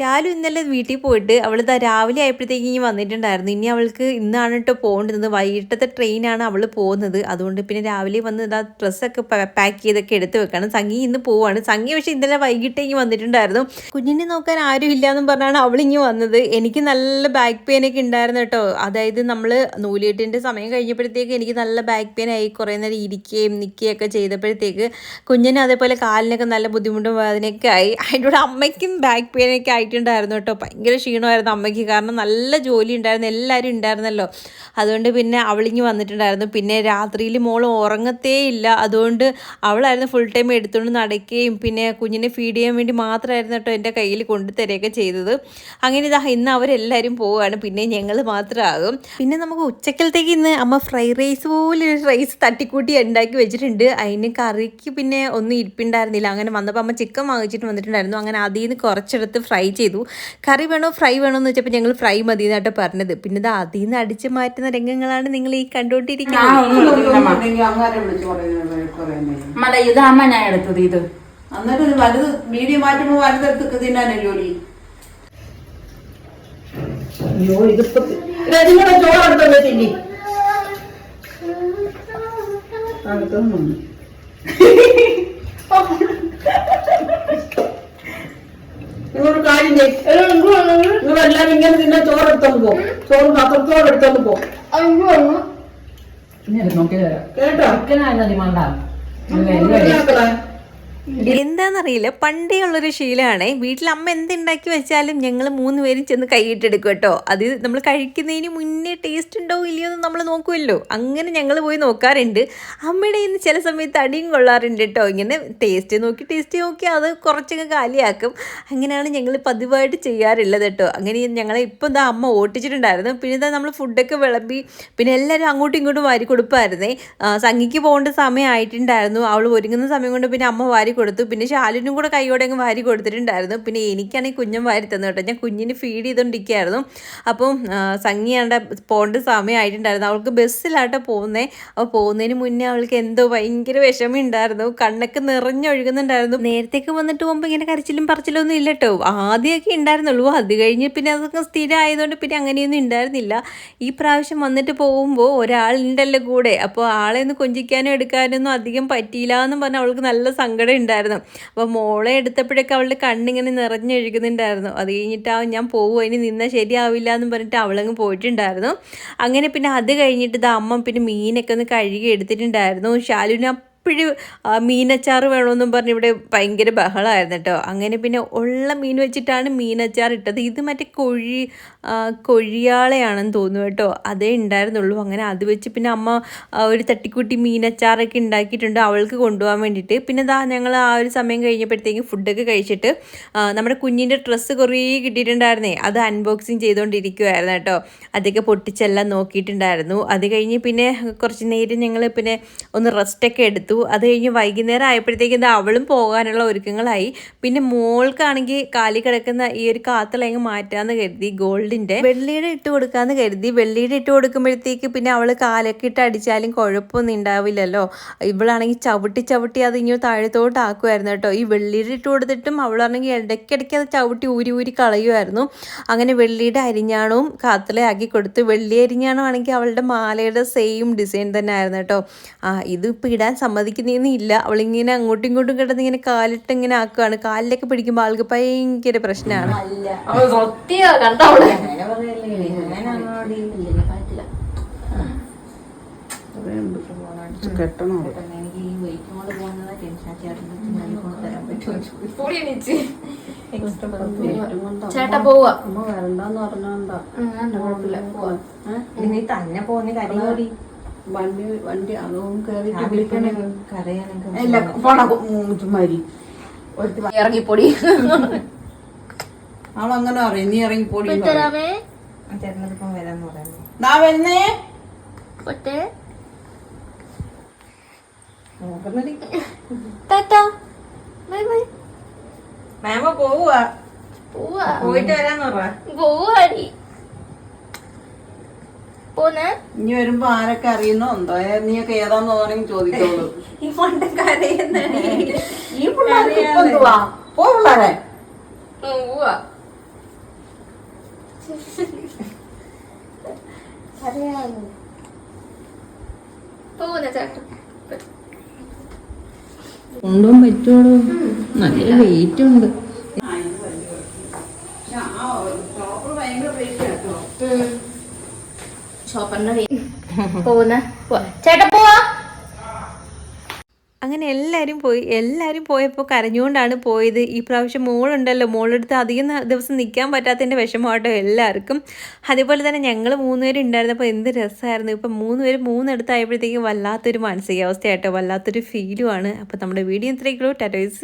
ശാലു ഇന്നലെ വീട്ടിൽ പോയിട്ട് അവൾ ഇതാ രാവിലെ ആയപ്പോഴത്തേക്ക് ഇനി വന്നിട്ടുണ്ടായിരുന്നു. ഇനി അവൾക്ക് ഇന്നാണ് കേട്ടോ പോകേണ്ടത് വൈകിട്ടത്തെ ട്രെയിനാണ് അവൾ പോകുന്നത്. അതുകൊണ്ട് പിന്നെ രാവിലെ വന്ന് ഇതാ ഡ്രസ്സൊക്കെ പാക്ക് ചെയ്തൊക്കെ എടുത്ത് വെക്കണം. സംഗി ഇന്ന് പോവാണ്. സംഗി പക്ഷേ ഇന്നലെ വൈകിട്ടേക്ക് വന്നിട്ടുണ്ടായിരുന്നു. കുഞ്ഞിനെ നോക്കാൻ ആരും ഇല്ലാന്നും പറഞ്ഞാണ് അവൾ അവളിങ്ങി വന്നത്. എനിക്ക് നല്ല ബാക്ക് പെയിൻ ഒക്കെ ഉണ്ടായിരുന്നു കേട്ടോ അതായത് നമ്മൾ നൂലിയെട്ടിന്റെ സമയം കഴിഞ്ഞപ്പോഴത്തേക്ക് എനിക്ക് നല്ല ബാക്ക് പെയിൻ ആയി. കുറേ നേരം ഇരിക്കുകയും നിൽക്കുകയും ഒക്കെ ചെയ്തപ്പോഴത്തേക്ക് കുഞ്ഞിന് അതേപോലെ കാലിനൊക്കെ നല്ല ബുദ്ധിമുട്ടും അതിനൊക്കെ ആയി. അതിന്റെ അമ്മയ്ക്കും ബാക്ക് പെയിൻ ഒക്കെ ആയിട്ടുണ്ടായിരുന്നു കേട്ടോ. ഭയങ്കര ക്ഷീണമായിരുന്നു അമ്മയ്ക്ക്. കാരണം നല്ല ജോലി ഉണ്ടായിരുന്നു. എല്ലാവരും ഉണ്ടായിരുന്നല്ലോ. അതുകൊണ്ട് പിന്നെ അവളിങ്ങി വന്നിട്ടുണ്ടായിരുന്നു. പിന്നെ രാത്രിയിൽ മോൾ ഉറങ്ങത്തേ ഇല്ല. അതുകൊണ്ട് അവളായിരുന്നു ഫുൾ ടൈം എടുത്തുകൊണ്ട് നടക്കുകയും പിന്നെ കുഞ്ഞിനെ ഫീഡ് ചെയ്യാൻ വേണ്ടി മാത്രമായിരുന്നു കേട്ടോ എന്റെ കയ്യിൽ കൊണ്ടുതരികയൊക്കെ ചെയ്തത്. അങ്ങനെ ഇതാ ഇന്ന് അവരെല്ലാവരും പോവുകയാണ്. പിന്നെ ഞങ്ങൾ മാത്രമാകും. പിന്നെ നമുക്ക് ഉച്ചക്കലത്തേക്ക് ഇന്ന് അമ്മ ഫ്രൈ റൈസ് പോലെ ഒരു റൈസ് തട്ടിക്കൂട്ടി ഉണ്ടാക്കി വെച്ചിട്ടുണ്ട്. അതിന് കറിക്ക് പിന്നെ ഒന്നും ഇരിപ്പുണ്ടായിരുന്നില്ല. അങ്ങനെ വന്നപ്പോൾ അമ്മ ചിക്കൻ വാങ്ങിച്ചിട്ട് വന്നിട്ടുണ്ടായിരുന്നു. അങ്ങനെ അതിൽ നിന്ന് കുറച്ചെടുത്ത് ഫ്രൈ ചെയ്തു. കറി വേണോ ഫ്രൈ വേണോ എന്ന് വെച്ചപ്പോൾ ഞങ്ങൾ ഫ്രൈ മതി എന്നായിട്ട് പറഞ്ഞത്. പിന്നെ ഇത് അതിൽ നിന്ന് അടിച്ചു മാറ്റുന്ന രംഗങ്ങളാണ് നിങ്ങൾ ഈ കണ്ടുകൊണ്ടിരിക്കുന്നത് ഉണ്ടെങ്കിൽ അങ്ങനെ വിളിച്ച് പറയുന്നത് പറയുന്നേ മല ഇത് അമ്മ ഞാൻ എടുത്തത് ഇത്. അന്നേരം ഇത് വലുത് മീഡിയം മാറ്റുമ്പോ വലുതെടുത്ത് തിന്നാനേ ജോലി? അയ്യോ ഇതിപ്പോ നിങ്ങളുടെ ചോറെടുത്തല്ലേ തിന്നി. അടുത്തൊന്നും കാര്യം ചെയ്യും നിങ്ങളെല്ലാരും ഇങ്ങനെ തിന്നെ ചോറെടുത്തോണ്ട് പോ. ചോറ് പത്രത്തോടെ എടുത്തോണ്ട് പോ. നോക്കി തരാം കേട്ടോ? എന്താണെന്നറിയില്ല പണ്ടേ ഉള്ളൊരു ശീലമാണ്. വീട്ടിൽ അമ്മ എന്തുണ്ടാക്കി വെച്ചാലും ഞങ്ങൾ മൂന്ന് പേരും ചെന്ന് കൈയിട്ടെടുക്കും കേട്ടോ. അത് നമ്മൾ കഴിക്കുന്നതിന് മുന്നേ ടേസ്റ്റ് ഉണ്ടോ ഇല്ലയോ എന്ന് നമ്മൾ നോക്കുമല്ലോ. അങ്ങനെ ഞങ്ങൾ പോയി നോക്കാറുണ്ട്. അമ്മയുടെ ഇന്ന് ചില സമയത്ത് അടിയും കൊള്ളാറുണ്ട് കേട്ടോ. ഇങ്ങനെ ടേസ്റ്റ് നോക്കി ടേസ്റ്റ് നോക്കി അത് കുറച്ചൊക്കെ കാലിയാക്കും. അങ്ങനെയാണ് ഞങ്ങൾ പതിവായിട്ട് ചെയ്യാറുള്ളത് കേട്ടോ. അങ്ങനെ ഞങ്ങളെ ഇപ്പം എന്താ അമ്മ ഓട്ടിച്ചിട്ടുണ്ടായിരുന്നു. പിന്നെ എന്താ നമ്മൾ ഫുഡൊക്കെ വിളമ്പി പിന്നെ എല്ലാവരും അങ്ങോട്ടും ഇങ്ങോട്ടും വാരി കൊടുപ്പായിരുന്നേ. സംഘിക്ക് പോകേണ്ട സമയമായിട്ടുണ്ടായിരുന്നു അവൾ ഒരുങ്ങുന്ന സമയം കൊണ്ട് പിന്നെ അമ്മ വാരി കൊടുത്തു പിന്നെ ശാലിനും കൂടെ കൈയോടെ അങ്ങ് വാരി കൊടുത്തിട്ടുണ്ടായിരുന്നു പിന്നെ എനിക്കാണെങ്കിൽ കുഞ്ഞും വാരി തന്നു കേട്ടോ. ഞാൻ കുഞ്ഞിന് ഫീഡ് ചെയ്തുകൊണ്ടിരിക്കുകയായിരുന്നു അപ്പം സംഗിയാണ്ട പോകേണ്ട സമയമായിട്ടുണ്ടായിരുന്നു. അവൾക്ക് ബസ്സിലാട്ടോ പോകുന്നേ. അപ്പോൾ പോകുന്നതിന് മുന്നേ അവൾക്ക് എന്തോ ഭയങ്കര വിഷമം ഉണ്ടായിരുന്നു കണ്ണൊക്കെ നിറഞ്ഞൊഴുകുന്നുണ്ടായിരുന്നു. നേരത്തേക്ക് വന്നിട്ട് പോകുമ്പോൾ ഇങ്ങനെ കരച്ചിലും പറച്ചിലും ഒന്നും ഇല്ല കേട്ടോ. ആദ്യമൊക്കെ ഉണ്ടായിരുന്നുള്ളൂ. അത് കഴിഞ്ഞ് പിന്നെ അതൊക്കെ സ്ഥിരമായതുകൊണ്ട് പിന്നെ അങ്ങനെയൊന്നും ഉണ്ടായിരുന്നില്ല. ഈ പ്രാവശ്യം വന്നിട്ട് പോകുമ്പോൾ ഒരാളുണ്ടല്ലോ കൂടെ. അപ്പോൾ ആളെ ഒന്ന് കൊഞ്ചിക്കാനോ എടുക്കാനോ ഒന്നും അധികം പറ്റിയില്ല എന്ന് പറഞ്ഞാൽ അവൾക്ക് നല്ല സങ്കടം ഉണ്ടായിരുന്നു. അപ്പോൾ മോളെ എടുത്തപ്പോഴൊക്കെ അവളുടെ കണ്ണിങ്ങനെ നിറഞ്ഞൊഴുകുന്നുണ്ടായിരുന്നു. അത് കഴിഞ്ഞിട്ട് ആ ഞാൻ പോകുമോ ഇനി നിന്നാൽ ശരിയാവില്ല എന്ന് പറഞ്ഞിട്ട് അവളങ്ങ് പോയിട്ടുണ്ടായിരുന്നു. അങ്ങനെ പിന്നെ അത് കഴിഞ്ഞിട്ട് ഇത് അമ്മ പിന്നെ മീനൊക്കെ ഒന്ന് കഴുകി എടുത്തിട്ടുണ്ടായിരുന്നു. ശാലുവിന് അപ്പോഴും മീനച്ചാറ് വേണമെന്നും പറഞ്ഞ് ഇവിടെ ഭയങ്കര ബഹളമായിരുന്നു കേട്ടോ. അങ്ങനെ പിന്നെ ഉള്ള മീൻ വെച്ചിട്ടാണ് മീനച്ചാർ ഇട്ടത്. ഇത് മറ്റേ കൊഴി കൊഴിയാളയാണെന്ന് തോന്നുന്നു കേട്ടോ. അതേ ഉണ്ടായിരുന്നുള്ളൂ. അങ്ങനെ അത് വെച്ച് പിന്നെ അമ്മ ഒരു തട്ടിക്കൂട്ടി മീനച്ചാറൊക്കെ ഉണ്ടാക്കിയിട്ടുണ്ട് അവൾക്ക് കൊണ്ടുപോകാൻ വേണ്ടിയിട്ട്. പിന്നെ ദാ ഞങ്ങൾ ആ ഒരു സമയം കഴിഞ്ഞപ്പോഴത്തേക്കും ഫുഡൊക്കെ കഴിച്ചിട്ട് നമ്മുടെ കുഞ്ഞിന്റെ ഡ്രസ്സ് കുറേ കിട്ടിയിട്ടുണ്ടായിരുന്നേ. അത് അൺബോക്സിങ് ചെയ്തുകൊണ്ടിരിക്കുവായിരുന്നു കേട്ടോ. അതൊക്കെ പൊട്ടിച്ചെല്ലാം നോക്കിയിട്ടുണ്ടായിരുന്നു. അത് കഴിഞ്ഞ് പിന്നെ കുറച്ച് നേരം ഞങ്ങൾ പിന്നെ ഒന്ന് റെസ്റ്റൊക്കെ എടുത്തു അത് കഴിഞ്ഞ് വൈകുന്നേരം ആയപ്പോഴത്തേക്കും അവളും പോകാനുള്ള ഒരുക്കങ്ങളായി. പിന്നെ മോൾക്കാണെങ്കിൽ കാലി കിടക്കുന്ന ഈ ഒരു കാത്തലങ്ങ് മാറ്റാന്ന് കരുതി ഗോൾഡിന്റെ. വെള്ളിയുടെ ഇട്ട് കൊടുക്കാന്ന് കരുതി. വെള്ളിയുടെ ഇട്ട് കൊടുക്കുമ്പോഴത്തേക്ക് പിന്നെ അവൾ കാലൊക്കെ ഇട്ട് അടിച്ചാലും കുഴപ്പമൊന്നും ഉണ്ടാവില്ലല്ലോ ഇവളാണെങ്കിൽ ചവിട്ടി ചവിട്ടി അത് ഇനി താഴത്തോട്ട് ആക്കുമായിരുന്നു കേട്ടോ. ഈ വെള്ളിയുടെ ഇട്ട് കൊടുത്തിട്ടും അവളാണെങ്കിൽ ഇടയ്ക്കിടയ്ക്ക് അത് ചവിട്ടി ഊരി ഊരി കളയുമായിരുന്നു അങ്ങനെ വെള്ളിയുടെ അരിഞ്ഞാണവും കാത്തലയാക്കി കൊടുത്തു വെള്ളി അരിഞ്ഞാണോ ആണെങ്കിൽ അവളുടെ മാലയുടെ സെയിം ഡിസൈൻ തന്നെ ആയിരുന്നു കേട്ടോ. ആ ഇത് ഇപ്പം ഇടാൻ സമ്മതിക്കുന്നേന്നില്ല അവളിങ്ങനെ അങ്ങോട്ടും ഇങ്ങോട്ടും കിടന്ന് ഇങ്ങനെ കാലിട്ട് ഇങ്ങനെ ആക്കുകയാണ് കാലിലൊക്കെ പിടിക്കുമ്പോൾ ആൾക്ക് ഭയങ്കര പ്രശ്നമാണ് സത്യ കണ്ടവളെ കെട്ടണോ ചേട്ടാ പോവാ. അമ്മ വരണ്ടെന്ന് പറഞ്ഞോണ്ടാ നീ തന്നെ കരയോടി വണ്ടി വണ്ടി അതും കയറി കരയാനൊക്കെ ഇല്ല പോണ. ചുമ്മാരി. ഇറങ്ങിപ്പൊടി. അവളങ്ങനെ അറിയ നീ ഇറങ്ങി പോടി ചേട്ടനൊപ്പം വരാന്ന് പറയുന്നത് നാ വരുന്നേ. നോക്കുന്നടി. Tata bye bye. മാമ പോവുക പോവാ. പോയിട്ട് വരാന്ന് പറ. പോവാടി. പോന്നെ? ഇനി വരുമ്പോ ആരൊക്കെ അറിയുന്നോ? എന്തോ നീയൊക്കെ ഏതാന്ന് തോന്നെങ്കിൽ ചോദിച്ചോളൂ. ഈ മണ്ട കരയുന്നടി ഈ പിള്ളേർക്ക് ഇപ്പൊ എന്തുവാ? പോ പിള്ളേരെ. പോവാ. അറിയാമോ പോകുന്ന ചേട്ടൻ. കൊണ്ടുപോകാൻ പറ്റുള്ളൂ നല്ല വെയിറ്റ് ഉണ്ട്. അങ്ങനെ എല്ലാവരും പോയി. എല്ലാവരും പോയപ്പോൾ കരഞ്ഞുകൊണ്ടാണ് പോയത്. ഈ പ്രാവശ്യം മോളുണ്ടല്ലോ. മോളെടുത്ത് അധികം ദിവസം നിൽക്കാൻ പറ്റാത്തതിന്റെ വിഷമമാട്ടോ എല്ലാവർക്കും. അതേപോലെ തന്നെ ഞങ്ങൾ മൂന്നുപേരും ഉണ്ടായിരുന്നപ്പോൾ എന്ത് രസമായിരുന്നു ഇപ്പം മൂന്നുപേരും പേര് മൂന്നെടുത്തായപ്പോഴത്തേക്കും വല്ലാത്തൊരു മാനസികാവസ്ഥയായിട്ടോ വല്ലാത്തൊരു ഫീലുമാണ് അപ്പോൾ നമ്മുടെ വീഡിയോ ഇത്രയ്ക്കുള്ളൂ ടാറ്റോയ്സ്